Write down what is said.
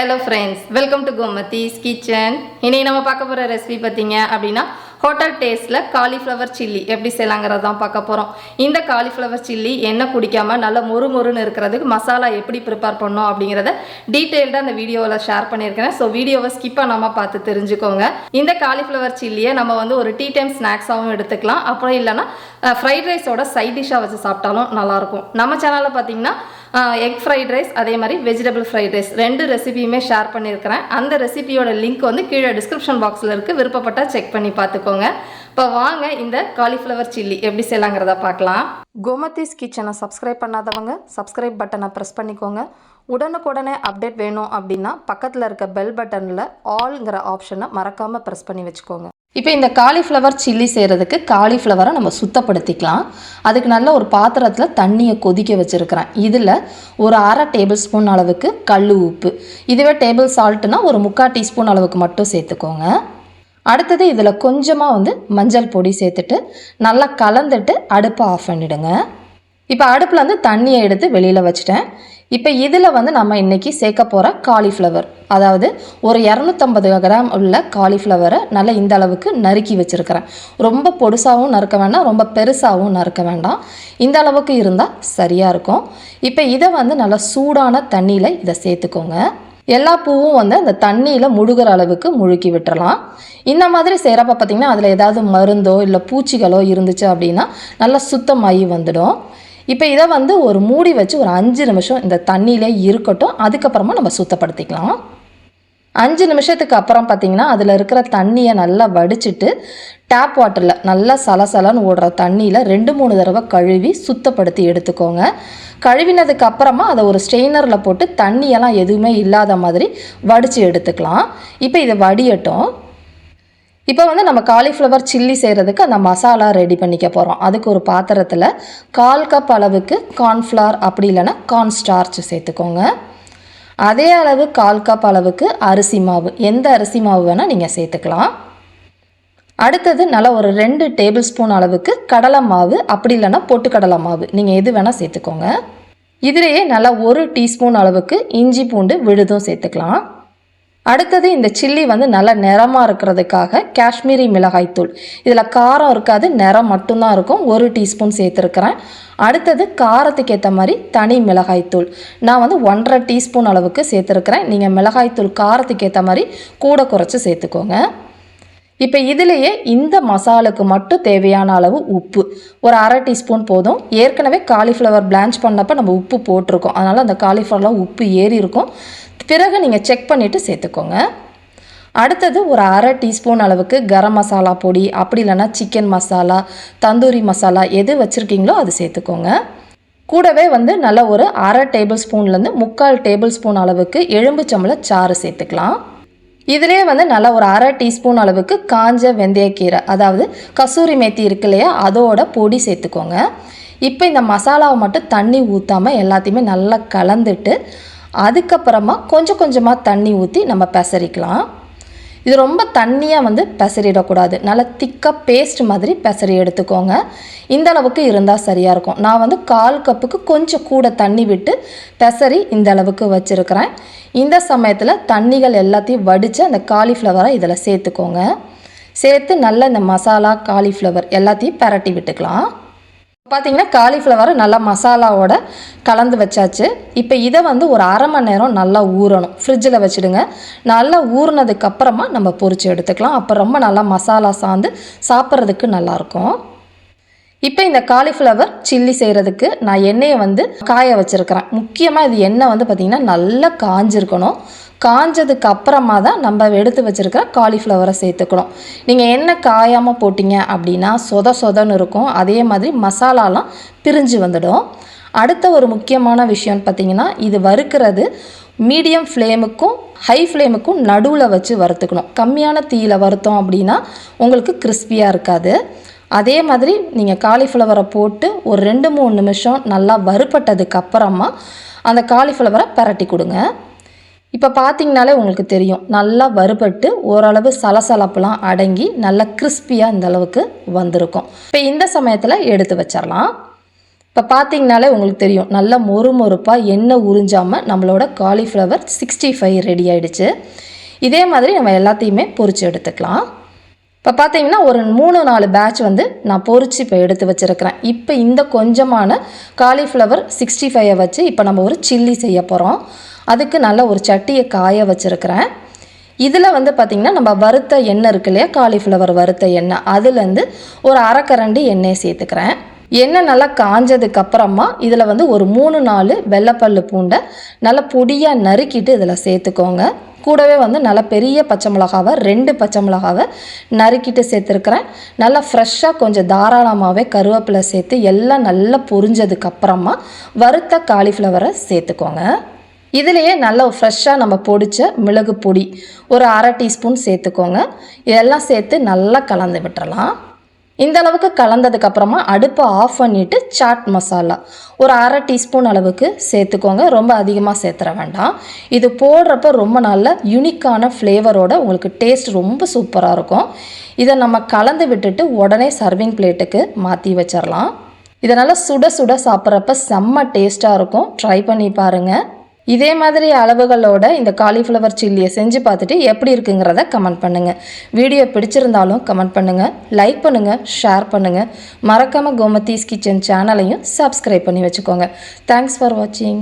Hello friends welcome to Gomathi's kitchen இன்னைக்கு நம்ம பார்க்க போகிற ரெசிபி பார்த்தீங்க அப்படின்னா ஹோட்டல் டேஸ்ட்டில் காலிஃப்ளவர் சில்லி எப்படி செய்யலாங்கிறது தான் பார்க்க போகிறோம் இந்த காலிஃப்ளவர் சில்லி எண்ணெய் குடிக்காமல் நல்ல மொறு மொறுன்னு இருக்கிறதுக்கு மசாலா எப்படி ப்ரிப்பேர் பண்ணோம் அப்படிங்கிறத டீட்டெயில்டாக அந்த வீடியோவில் ஷேர் பண்ணியிருக்கிறேன். ஸோ வீடியோவை ஸ்கிப் பண்ணாமல் பார்த்து தெரிஞ்சுக்கோங்க. இந்த காலிஃப்ளவர் சில்லியை நம்ம வந்து ஒரு டீ டைம் ஸ்நாக்ஸாகவும் எடுத்துக்கலாம். அப்புறம் இல்லைன்னா ஃப்ரைட் ரைஸோட சைட் டிஷ்ஷாக வச்சு சாப்பிட்டாலும் நல்லாயிருக்கும். நம்ம சேனலில் பார்த்தீங்கன்னா எக் ஃப்ரைட் ரைஸ் அதே மாதிரி வெஜிடபிள் ஃப்ரைட் ரைஸ் ரெண்டு ரெசிபியுமே ஷேர் பண்ணியிருக்கிறேன். அந்த ரெசிபியோட லிங்க் வந்து கீழே டிஸ்கிரிப்ஷன் பாக்ஸில் இருக்குது விருப்பப்பட்டால் செக் பண்ணி பார்த்துக்கோங்க. இப்போ வாங்க இந்த காலிஃப்ளவர் சில்லி எப்படி செய்யலாங்கிறத பார்க்கலாம். கோமதிஸ் கிச்சனை சப்ஸ்கிரைப் பண்ணாதவங்க சப்ஸ்கிரைப் பட்டனை ப்ரெஸ் பண்ணிக்கோங்க. உடனுக்குடனே அப்டேட் வேணும் அப்படின்னா பக்கத்தில் இருக்க பெல் பட்டனில் ஆல்ங்கிற ஆப்ஷனை மறக்காமல் ப்ரெஸ் பண்ணி வச்சுக்கோங்க. இப்போ இந்த காலிஃப்ளவர் சில்லி செய்கிறதுக்கு காலிஃப்ளவரை நம்ம சுத்தப்படுத்திக்கலாம். அதுக்கு நல்ல ஒரு பாத்திரத்தில் தண்ணியை கொதிக்க வச்சுருக்கிறேன். இதில் ஒரு அரை டேபிள் ஸ்பூன் அளவுக்கு கல் உப்பு. இதுவே டேபிள் சால்ட்டுனா ஒரு முக்கால் டீஸ்பூன் அளவுக்கு மட்டும் சேர்த்துக்கோங்க. அடுத்தது இதில் கொஞ்சமாக வந்து மஞ்சள் பொடி சேர்த்துட்டு நல்லா கலந்துட்டு அடுப்பை ஆஃப் பண்ணிவிடுங்க இப்போ அடுப்பில் வந்து தண்ணியை எடுத்து வெளியில் வச்சுட்டேன். இப்போ இதில் வந்து நம்ம இன்றைக்கி சேர்க்க போகிற காலிஃப்ளவர் அதாவது ஒரு இரநூத்தம்பது கிராம் உள்ள காலிஃப்ளவரை நல்லா இந்த அளவுக்கு நறுக்கி வச்சுருக்கிறேன். ரொம்ப பொடுசாகவும் நறுக்க வேண்டாம் ரொம்ப பெருசாகவும் நறுக்க வேண்டாம். இந்த அளவுக்கு இருந்தால் சரியாக இருக்கும். இப்போ இதை வந்து நல்லா சூடான தண்ணியில் இதை சேர்த்துக்கோங்க. எல்லா பூவும் வந்து அந்த தண்ணியில் முழுகிற அளவுக்கு முழுக்கி விட்டுறலாம். இந்த மாதிரி செய்கிறப்ப பார்த்திங்கன்னா அதில் ஏதாவது மருந்தோ இல்லை பூச்சிகளோ இருந்துச்சு அப்படின்னா நல்லா சுத்தமாகி வந்துடும். இப்போ இதை வந்து ஒரு மூடி வச்சு ஒரு அஞ்சு நிமிஷம் இந்த தண்ணியிலே இருக்கட்டும் அதுக்கப்புறமா நம்ம சுத்தப்படுத்திக்கலாம். அஞ்சு நிமிஷத்துக்கு அப்புறம் பார்த்திங்கன்னா அதில் இருக்கிற தண்ணியை நல்லா வடிச்சிட்டு டேப் வாட்டரில் நல்லா சலசலன்னு ஓடுற தண்ணியில் ரெண்டு மூணு தடவை கழுவி சுத்தப்படுத்தி எடுத்துக்கோங்க. கழுவினதுக்கு அப்புறமா அதை ஒரு ஸ்ட்ரெயினரில் போட்டு தண்ணியெல்லாம் எதுவுமே இல்லாத மாதிரி வடித்து எடுத்துக்கலாம். இப்போ இதை வடியட்டும். இப்போ வந்து நம்ம காலிஃப்ளவர் சில்லி செய்கிறதுக்கு அந்த மசாலா ரெடி பண்ணிக்க போகிறோம் அதுக்கு ஒரு பாத்திரத்தில் கால் கப் அளவுக்கு கார்ன்ஃப்ளவர் அப்படி இல்லைன்னா கார்ன் ஸ்டார்ச் சேர்த்துக்கோங்க. அதே அளவு கால் கப் அளவுக்கு அரிசி மாவு. எந்த அரிசி மாவு வேணால் நீங்கள் சேர்த்துக்கலாம். அடுத்தது நல்லா ஒரு ரெண்டு டேபிள் ஸ்பூன் அளவுக்கு கடலை மாவு. அப்படி இல்லைன்னா பொட்டுக்கடலை மாவு. நீங்கள் எது வேணால் சேர்த்துக்கோங்க. இதுலேயே நல்லா ஒரு டீஸ்பூன் அளவுக்கு இஞ்சி பூண்டு விழுதும் சேர்த்துக்கலாம். அடுத்தது இந்த சில்லி வந்து நல்ல நிறமாக இருக்கிறதுக்காக காஷ்மீரி மிளகாய்த்தூள் இதில் காரம் இருக்காது நிறம் மட்டும்தான் இருக்கும். ஒரு டீஸ்பூன் சேர்த்துருக்கிறேன். அடுத்தது காரத்துக்கு ஏற்ற மாதிரி தனி மிளகாய்த்தூள் நான் வந்து ஒன்றரை டீஸ்பூன் அளவுக்கு சேர்த்துருக்கிறேன். நீங்கள் மிளகாய்த்தூள் காரத்துக்கு ஏற்ற மாதிரி கூட குறைச்சி சேர்த்துக்கோங்க. இப்போ இதுலேயே இந்த மசாலுக்கு மட்டும் தேவையான அளவு உப்பு. ஒரு அரை டீஸ்பூன் போதும். ஏற்கனவே காலிஃப்ளவர் பிளான்ச் பண்ணப்போ நம்ம உப்பு போட்டிருக்கோம். அதனால் அந்த காலிஃப்ளவர்லாம் உப்பு ஏறி இருக்கும். பிறகு நீங்கள் செக் பண்ணிவிட்டு சேர்த்துக்கோங்க. அடுத்தது ஒரு அரை டீஸ்பூன் அளவுக்கு கரம் மசாலா பொடி அப்படி இல்லைன்னா சிக்கன் மசாலா தந்தூரி மசாலா எது வச்சுருக்கீங்களோ அது சேர்த்துக்கோங்க. கூடவே வந்து நல்ல ஒரு அரை டேபிள் ஸ்பூன்லேருந்து முக்கால் டேபிள் ஸ்பூன் அளவுக்கு எலும்புச்சம்பள சாறு சேர்த்துக்கலாம். இதிலே வந்து நல்லா ஒரு அரை டீஸ்பூன் அளவுக்கு காஞ்ச வெந்தயக்கீரை அதாவது கசூரி மேத்தி இருக்கு இல்லையா அதோட பொடி சேர்த்துக்கோங்க. இப்போ இந்த மசாலாவை மட்டும் தண்ணி ஊற்றாமல் எல்லாத்தையுமே நல்லா கலந்துட்டு அதுக்கப்புறமா கொஞ்சம் கொஞ்சமாக தண்ணி ஊற்றி நம்ம பெசரிக்கலாம். இது ரொம்ப தண்ணியாக வந்து பெசரிடக்கூடாது. நல்லா திக்காக பேஸ்ட் மாதிரி பெசரி எடுத்துக்கோங்க. இந்த அளவுக்கு இருந்தால் சரியாக இருக்கும். நான் வந்து கால் கப்புக்கு கொஞ்சம் கூட தண்ணி விட்டு பெசரி இந்த அளவுக்கு வச்சுருக்கிறேன். இந்த சமயத்தில் தண்ணிகள் எல்லாத்தையும் வடித்து அந்த காலிஃப்ளவரை இதில் சேர்த்துக்கோங்க. சேர்த்து நல்லா இந்த மசாலா காலிஃப்ளவர் எல்லாத்தையும் பரட்டி விட்டுக்கலாம். பார்த்தீங்கன்னா காலிஃப்ளவரை நல்லா மசாலாவோட கலந்து வச்சாச்சு. இப்போ இதை வந்து ஒரு அரை மணி நேரம் நல்லா ஊறணும். ஃப்ரிட்ஜில் வச்சுடுங்க. நல்லா ஊறினதுக்கப்புறமா நம்ம பொறிச்சு எடுத்துக்கலாம். அப்போ ரொம்ப நல்லா மசாலா சாந்து சாப்பிட்றதுக்கு நல்லாயிருக்கும் இப்போ இந்த காலிஃப்ளவர் சில்லி செய்கிறதுக்கு நான் எண்ணெயை வந்து காய வச்சுருக்கிறேன். முக்கியமாக இது எண்ணெய் வந்து பார்த்திங்கன்னா நல்லா காஞ்சிருக்கணும். காஞ்சதுக்கு அப்புறமா தான் நம்ம எடுத்து வச்சுருக்கிற காலிஃப்ளவரை சேர்த்துக்கணும். நீங்கள் எண்ணெய் காயாமல் போட்டிங்க அப்படின்னா சொத சொதன்னு இருக்கும். அதே மாதிரி மசாலாலாம் பிரிஞ்சு வந்துடும். அடுத்த ஒரு முக்கியமான விஷயம்னு பார்த்தீங்கன்னா இது வறுக்கிறது மீடியம் ஃப்ளேமுக்கும் ஹை ஃப்ளேமுக்கும் நடுவில் வச்சு வறுத்துக்கணும். கம்மியான தீயில் வறுத்தோம் அப்படின்னா உங்களுக்கு கிறிஸ்பியாக இருக்காது. அதே மாதிரி நீங்கள் காலிஃப்ளவரை போட்டு ஒரு ரெண்டு மூணு நிமிஷம் நல்லா வறுபட்டதுக்கு அப்புறமா அந்த காலிஃப்ளவரை பரட்டி கொடுங்க. இப்போ பார்த்தீங்கனாலே உங்களுக்கு தெரியும். நல்லா வறுபட்டு ஓரளவு சலசலப்புலாம் அடங்கி நல்லா கிறிஸ்பியாக இந்த அளவுக்கு வந்திருக்கும். இப்போ இந்த சமயத்தில் எடுத்து வச்சிடலாம் இப்போ பார்த்தீங்கனாலே உங்களுக்கு தெரியும். நல்லா மொறு மொறுப்பாக எண்ணெய் உறிஞ்சாமல் நம்மளோட காலிஃப்ளவர் சிக்ஸ்டி ஃபைவ் ரெடி ஆகிடுச்சு இதே மாதிரி நம்ம எல்லாத்தையுமே பொறிச்சு எடுத்துக்கலாம். இப்போ பார்த்தீங்கன்னா ஒரு மூணு நாலு பேட்ச் வந்து நான் பொறிச்சு இப்போ எடுத்து வச்சுருக்கிறேன். இப்போ இந்த கொஞ்சமான காலிஃப்ளவர் சிக்ஸ்டி ஃபைவை வச்சு இப்போ நம்ம ஒரு சில்லி செய்ய போகிறோம் அதுக்கு நல்ல ஒரு சட்டியை காய வச்சுருக்கிறேன். இதில் வந்து பார்த்திங்கன்னா நம்ம வறுத்த எண்ணெய் இருக்கு இல்லையா? காலிஃப்ளவர் வறுத்த எண்ணெய். அதுலேருந்து ஒரு அரைக்கரண்டி எண்ணெயை சேர்த்துக்கிறேன். எண்ணெய் நல்லா காஞ்சதுக்கப்புறமா இதில் வந்து ஒரு மூணு நாலு வெள்ளைப்பல்லு பூண்டை நல்லா பொடியாக நறுக்கிட்டு இதில் சேர்த்துக்கோங்க. கூடவே வந்து நல்லா பெரிய பச்சை மிளகாவை ரெண்டு பச்சை மிளகாவை நறுக்கிட்டு சேர்த்துருக்குறேன். நல்லா ஃப்ரெஷ்ஷாக கொஞ்சம் தாராளமாகவே கருவேப்பிலை சேர்த்து எல்லாம் நல்லா பொரிஞ்சதுக்கப்புறமா வறுத்த காலிஃப்ளவரை சேர்த்துக்கோங்க. இதுலேயே நல்லா ஃப்ரெஷ்ஷாக நம்ம பொடிச்ச மிளகு பொடி ஒரு அரை டீஸ்பூன் சேர்த்துக்கோங்க. இதெல்லாம் சேர்த்து நல்லா கலந்து விட்டுறலாம். இந்த அளவுக்கு கலந்ததுக்கு அப்புறமா அடுப்பை ஆஃப் பண்ணிவிட்டு சாட் மசாலா ஒரு அரை டீஸ்பூன் அளவுக்கு சேர்த்துக்கோங்க. ரொம்ப அதிகமாக சேர்த்துற வேண்டாம். இது போடுறப்ப ரொம்ப நல்ல யூனிக்கான ஃப்ளேவரோட உங்களுக்கு டேஸ்ட் ரொம்ப சூப்பராக இருக்கும். இதை நம்ம கலந்து விட்டுட்டு உடனே சர்விங் பிளேட்டுக்கு மாற்றி வச்சிடலாம் இதனால் சுட சுட சாப்பிட்றப்ப செம்ம டேஸ்ட்டாக இருக்கும். ட்ரை பண்ணி பாருங்கள் இதே மாதிரி அளவுகளோட இந்த காலிஃப்ளவர் சில்லியை செஞ்சு பார்த்துட்டு எப்படி இருக்குங்கிறத கமெண்ட் பண்ணுங்கள் வீடியோ பிடிச்சிருந்தாலும் கமெண்ட் பண்ணுங்கள் லைக் பண்ணுங்கள் ஷேர் பண்ணுங்கள் மறக்காமல் கோமதீஸ் கிச்சன் சேனலையும் சப்ஸ்கிரைப் பண்ணி வச்சுக்கோங்க. தேங்க்ஸ் ஃபார் வாட்சிங்